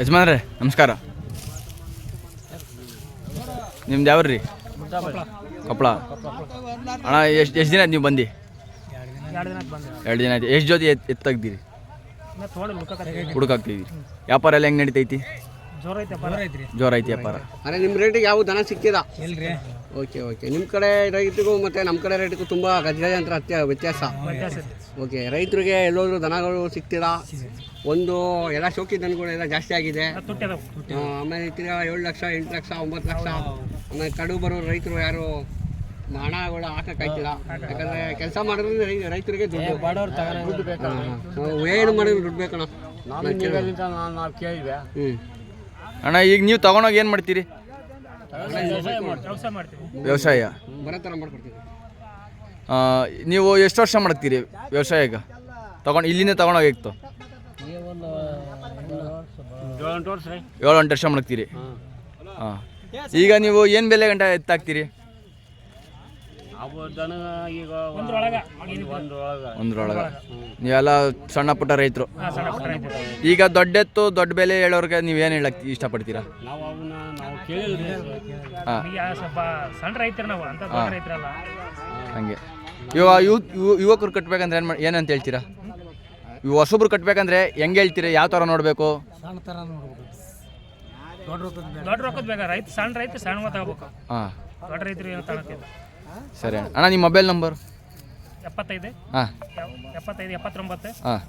ಯಜಮಾನ್ರೆ ನಮಸ್ಕಾರ. ನಿಮ್ದು ಯಾವ ರೀ ಕೊಪ್ಪಳ. ಅಣ್ಣ ಎಷ್ಟು ಎಷ್ಟು ದಿನ ಆಯ್ತು ನೀವು ಬಂದು? ಎರಡು ದಿನ ಬಂದೆ ಎರಡು ದಿನ ಆಯ್ತು. ಎಷ್ಟು ಜೊತೆ ಎತ್ತು ತೆಗ್ದಿರಿ ಹುಡುಕಾಗ್ತಿದ್ದೀರಿ ವ್ಯಾಪಾರ ಎಲ್ಲ ಹೆಂಗೆ ನಡೀತೈತಿ? ಜೋರ ಐತೆ ಬರ ಐತ್ರಿ ಜೋರ ಐತಿ ವ್ಯಾಪಾರ. ಅರೆ ನಿಮ್ಮ ರೇಟಿಗೆ ಯಾವ ದನ ಸಿಕ್ಕಿದ? ಇಲ್ರಿ. ಓಕೆ ಓಕೆ ನಿಮ್ಮ ಕಡೆ ರೈತರಿಗೂ ಮತ್ತು ನಮ್ಮ ಕಡೆ ರೈತರಿಗೂ ತುಂಬ ಗಜಗಜಾಂತರ ಅತ್ಯ ವ್ಯತ್ಯಾಸ. ಓಕೆ ರೈತರಿಗೆ ಎಲ್ಲೋದ್ರೂ ದನಗಳು ಸಿಗ್ತೀರಾ? ಒಂದು ಎಲ್ಲ ಶೋಕಿ ದನಗಳು ಎಲ್ಲ ಜಾಸ್ತಿ ಆಗಿದೆ. ಆಮೇಲೆ ತಿರ್ಗಾ ಏಳು ಲಕ್ಷ ಎಂಟು ಲಕ್ಷ ಒಂಬತ್ತು ಲಕ್ಷ. ಆಮೇಲೆ ಕಡು ಬರೋ ರೈತರು ಯಾರು ಹಣಗಳು ಹಾಕಕ್ಕಾಯ್ತಿಲ್ಲ ಯಾಕಂದ್ರೆ ಕೆಲಸ ಮಾಡಿದ್ರೆ ರೈತರಿಗೆ ದುಡ್ಡು. ಬಡವ್ರು ದುಡ್ಡು ಬೇಕಣ್ಣ ನಾವು ಏನು ಮಾಡಿದ್ರು ದುಡ್ಡು ಬೇಕಣ್ಣ ನಾನು ಕೇಳಿದೆ ಹ್ಞೂ ಅಣ್ಣ ಈಗ ನೀವು ತಗೊಂಡೋಗಿ ಏನು ಮಾಡ್ತೀರಿ? ವ್ಯವಸಾಯ ನೀವು ಎಷ್ಟು ವರ್ಷ ಮಾಡ್ತೀರಿ ವ್ಯವಸಾಯಕ್ಕೆ ತಗೊಂಡು ಇಲ್ಲಿಂದ ತಗೊಂಡೋಗಿ ಇತ್ತು ಏಳೆಂಟು ವರ್ಷ. ರೀ ಏಳು ಎಂಟು ವರ್ಷ ಮಾಡ್ತೀರಿ. ಹಾಂ. ಈಗ ನೀವು ಏನು ಬೆಲೆ ಗಂಟೆ ಎತ್ತಾಕ್ತೀರಿ? ಅವು ದನ ಈಗ ಒಂದ್ರೊಳಗೆ. ಒಂದ್ರೊಳಗೆ. ಒಂದ್ರೊಳಗೆ. ನೀವೆಲ್ಲ ಸಣ್ಣ ಪುಟ್ಟ ರೈತರು. ಸಣ್ಣ ಪುಟ್ಟ ರೈತ ಈಗ ದೊಡ್ಡ ಎತ್ತು ದೊಡ್ಡ ಬೆಲೆ ಹೇಳೋರ್ಗೆ ನೀವೇನು ಹೇಳಕ್ ಇಷ್ಟಪಡ್ತೀರಾ? ನಾವು ಅವನ್ನ ನಾವು ಕೇಳಿಲ್ರಿ. ಹಾಂ. ಸ್ವಲ್ಪ ಸಣ್ಣ ರೈತರು ನಾವು ಅಂತ ದೊಡ್ಡ ರೈತರಲ್ಲ. ಹಂಗೆ. ಇವ ಯುವ ಯುವ- ಯುವಕರು ಕಟ್ಬೇಕಂದ್ರೆ ಏನು ಏನಂತ ಹೇಳ್ತೀರಾ? ಇವು ಹೊಸಬ್ರು ಕಟ್ಬೇಕಂದ್ರೆ ಹೆಂಗೆ ಹೇಳ್ತೀರಾ? ಯಾವ ಥರ ನೋಡಬೇಕು? ಸಣ್ಣ ಥರ ನೋಡ್ಬೇಕು. ದೊಡ್ಡ ರೊಕ್ಕದ ಬೇಕಾ. ರೈತ ಸಣ್ಣ ರೈತ ಸಣ್ಣ ತಗೋಬೇಕು. ಹಾಂ. ದೊಡ್ಡ ರೈತರು ಏನು ತಗೋತಿಲ್ಲ. ಸರಿ. ಅಣ್ಣ ಅಣ್ಣ ನಿಮ್ಮ ಮೊಬೈಲ್ ನಂಬರ್ ಎಪ್ಪತ್ತೈದು. ಹಾಂ. ಎಪ್ಪತ್ತೈದು ಎಪ್ಪತ್ತೊಂಬತ್ತು. ಹಾಂ.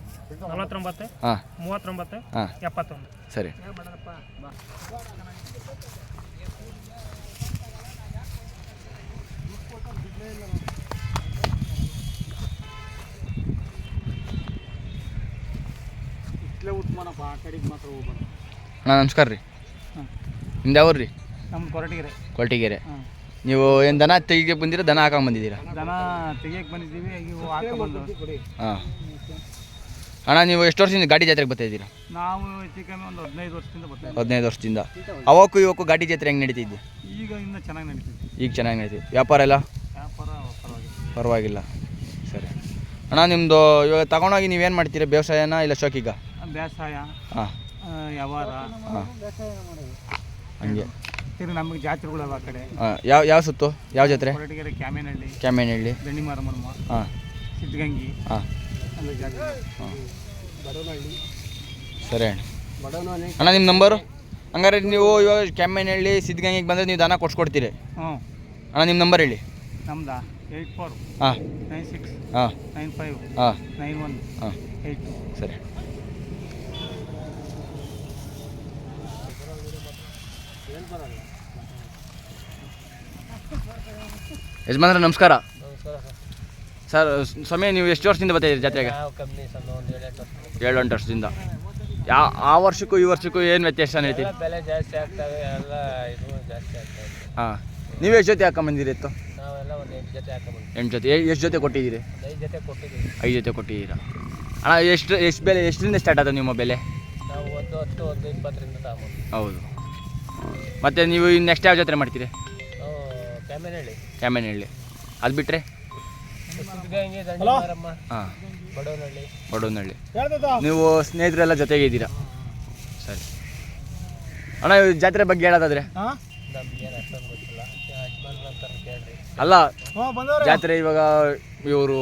ನಲವತ್ತೊಂಬತ್ತು. ಹಾಂ. ಮೂವತ್ತೊಂಬತ್ತು. ಹಾಂ. ಎಪ್ಪತ್ತೊಂದು. ಸರಿ. ಇಟ್ಲೇ ಉತ್ಮಾನಪ್ಪ ಆ ಕಡೆಗೆ ಮಾತ್ರ ಹೋಗ್ಬಾರ್ದು ಅಣ್ಣ ನಮಸ್ಕಾರ ರೀ. ನಿಮ್ದು ಯಾವ ರೀ? ನಮ್ಮ ಕೊರಟಗೆರೆ. ಕೊರಟಗೆರೆ. ಹಾಂ. ನೀವು ಏನು ದನ ತೆಗಿಗೆ ಬಂದಿರ ದನ ಹಾಕೊಂಡ್ ಬಂದಿದ್ದೀರಾ? ದನ ತೆಗಿಯಕ್ಕೆ ಬಂದಿದ್ದೀವಿ ಇವು ಹಾಕ ಬಂದು ಹಾಂ. ಅಣ್ಣ ನೀವು ಎಷ್ಟು ವರ್ಷದಿಂದ ಗಾಡಿ ಜಾತ್ರೆಗೆ ಬರ್ತಾ ಇದ್ದೀರಾ? ನಾವು ಹೆಚ್ಚು ಕಮ್ಮಿ ಒಂದು ಹದಿನೈದು ವರ್ಷದಿಂದ ಬರ್ತೀವಿ ಹದಿನೈದು ವರ್ಷದಿಂದ. ಅವಕ್ಕೂ ಇವಕ್ಕೂ ಗಾಡಿ ಜಾತ್ರೆ ಹೆಂಗೆ ನಡೀತಿದ್ದೆ ಈಗ ಇನ್ನೂ ಚೆನ್ನಾಗಿ ನಡೀತಿದೆ. ಈಗ ಚೆನ್ನಾಗಿ ನಡೀತಿದೆ. ವ್ಯಾಪಾರ ಎಲ್ಲ? ವ್ಯಾಪಾರ ಪರವಾಗಿಲ್ಲ. ಪರವಾಗಿಲ್ಲ. ಸರಿ. ಅಣ್ಣ ನಿಮ್ಮದು ಇವಾಗ ತಗೊಂಡೋಗಿ ನೀವೇನು ಮಾಡ್ತೀರಾ? ಬೇಸಾಯನ ಇಲ್ಲ ಶೋಕಿಗ? ಬೇಸಾಯ ಹಾಂ. ವ್ಯವಹಾರ ಹಾಂ. ಹಂಗೆ. ತಿರ್ಗಿ ನಮಗೆ ಜಾತ್ರೆಗಳು ಅವ ಆ ಕಡೆ. ಹಾಂ ಯಾವ ಯಾವ ಸುತ್ತು? ಯಾವ ಜಾತ್ರೆ? ಕೊರಟಗೆರೆ ಕ್ಯಾಮೇನಹಳ್ಳಿ. ಕ್ಯಾಮೇನಹಳ್ಳಿ. ದಣ್ಣಿ ಮಾರಮ್ಮನ ಹಾಂ. ಸಿದ್ಧಗಂಗಿ. ಹಾಂ. ಜಾತ್ರೆ. ಹಾಂ. ಬಡವನಹಳ್ಳಿ. ಸರಿ ಅಣ್ಣ. ಬಡವನಹಳ್ಳಿ. ಅಣ್ಣ ನಿಮ್ಮ ನಂಬರು ಹಂಗಾರೆ ನೀವು ಇವಾಗ ಕ್ಯಾಮೇನಹಳ್ಳಿ ಸಿದ್ಧಗಂಗೆಗೆ ಬಂದರೆ ನೀವು ದಾನ ಕೊಡ್ಸ್ಕೊಡ್ತೀರಿ. ಹ್ಞೂ. ಅಣ್ಣ ನಿಮ್ಮ ನಂಬರ್ ಹೇಳಿ. ನಮ್ದಾ? Eight four. ಹಾಂ. Nine six. ಹಾಂ. Nine five. ಹಾಂ. Nine one. ಹಾಂ. Eight two. ಸರಿ ಯಜಮಾನ್ರೆ ನಮಸ್ಕಾರ. ಸರ್ ಸಮಯ ನೀವು ಎಷ್ಟು ವರ್ಷದಿಂದ ಬರ್ತಾಯಿದ್ದೀರಿ ಜಾತ್ರೆಗೆ? ಏಳು ಎಂಟು ವರ್ಷದಿಂದ. ಯಾ ಆ ವರ್ಷಕ್ಕೂ ಈ ವರ್ಷಕ್ಕೂ ಏನು ವ್ಯತ್ಯಾಸ ಐತಿ ಬೆಲೆ ಜಾಸ್ತಿ ಆಗ್ತವೆ ಎಲ್ಲ ಇದು ಜಾಸ್ತಿ ಆಗ್ತವೆ. ಹಾಂ. ನೀವು ಎಷ್ಟು ಜೊತೆ ಹಾಕೊಂಬಂದಿರಿ ಇತ್ತು? ನಾವೆಲ್ಲ ಒಂದು ಎಂಟು ಜೊತೆ ಹಾಕೊಂಡ್ಬಂದ್ವಿ ಎಂಟು ಜೊತೆ. ಎಷ್ಟು ಜೊತೆ ಕೊಟ್ಟಿದ್ದೀರಿ? ಐದು ಜೊತೆ ಕೊಟ್ಟಿದ್ದೀವಿ. ಐದು ಜೊತೆ ಕೊಟ್ಟಿದ್ದೀರಾ? ಅಣ್ಣ ಎಷ್ಟು ಎಷ್ಟು ಬೆಲೆ ಎಷ್ಟರಿಂದ ಸ್ಟಾರ್ಟ್ ಆದ ನಿಮ್ಮ ಬೆಲೆ? ನಾವು ಒಂದು ಹತ್ತು ಒಂದು ಇಪ್ಪತ್ತರಿಂದ ತಗೊಂಡು ಹೌದು. ಮತ್ತು ನೀವು ನೆಕ್ಸ್ಟ್ ಯಾವ ಜಾತ್ರೆ ಮಾಡ್ತೀರಿ? ಕ್ಯಾಮೆನಹಳ್ಳಿ ಅದು ಬಿಟ್ಟರೆ ಹಾಂ. ಬಡವನಹಳ್ಳಿ. ನೀವು ಸ್ನೇಹಿತರೆಲ್ಲ ಜೊತೆಗೆ ಇದ್ದೀರಾ? ಸರಿ. ಅಣ್ಣ ಜಾತ್ರೆ ಬಗ್ಗೆ ಹೇಳೋದಾದ್ರೆ? ಅಲ್ಲ ಜಾತ್ರೆ ಇವಾಗ ಇವರು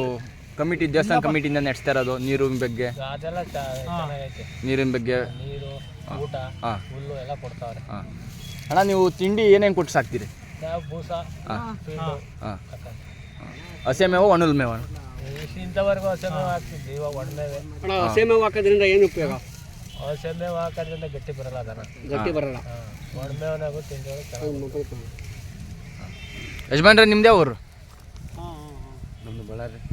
ಕಮಿಟಿ ದೇವಸ್ಥಾನ ಕಮಿಟಿಯಿಂದ ನಡೆಸ್ತಾ ಇರೋದು ನೀರಿನ ಬಗ್ಗೆ. ಅದೆಲ್ಲ ಚ- ಚೆನ್ನಾಗೈತೆ ನೀರಿನ ಬಗ್ಗೆ. ನೀರು ಊಟ ಹಾಂ. ಹುಲ್ಲು ಎಲ್ಲ ಕೊಡ್ತಾವ್ರೆ. ಹಾಂ. ಅಣ್ಣ ನೀವು ತಿಂಡಿ ಏನೇನು ಕೊಟ್ಟು ಸಾಕ್ತೀರಿ? ನಾವು ಬೂಸ ಹಾಂ. ಫೀಲ್ಡು ಹಾಂ. ಹಸೆ ಮೇವು ಒಣಲ್ ಮೇವು ಅಣ್ಣ? ಇಂಥವರೆಗೂ ಹಸೆ ಮೇವು ಹಾಕ್ತಿದ್ವಿ ಇವಾಗ ಒಣಮೇವೆ. ಅಣ್ಣ ಹಸೆ ಮೇವು ಹಾಕೋದ್ರಿಂದ ಏನು ಉಪಯೋಗ? ಹಸೆ ಮೇವು ಹಾಕೋದ್ರಿಂದ ಗಟ್ಟಿ ಬರಲ್ಲ ಅದನ್ನ ಗಟ್ಟಿ ಬರಲ್ಲ. ಒಣಮೇವನಾಗೂ ತಿಂದವರು ಚೆನ್ನಾಗಿ ಯಜಮಾನ್ರೆ ನಿಮ್ದೇ ಊರು ನಮ್ಮದು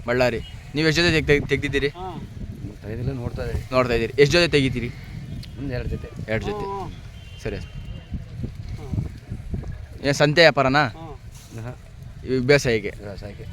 ಬಳ್ಳಾರಿ. ನೀವು ಎಷ್ಟು ಜೊತೆ ತೆಗ್ ತೆಗ್ದಿದ್ದೀರಿ? ಇದೆಲ್ಲ ನೋಡ್ತಾ ಇದ್ದೀವಿ. ನೋಡ್ತಾ ಇದ್ದೀರಿ. ಎಷ್ಟು ಜೊತೆ ತೆಗಿತೀರಿ? ಒಂದು ಎರಡು ಜೊತೆ. ಎರಡು ಜೊತೆ. ಸರಿ ಏನು ಸಂತೆ ವ್ಯಾಪಾರನಾ ಬೇಸಾಯಕ್ಕೆ ವ್ಯವಸಾಯಕ್ಕೆ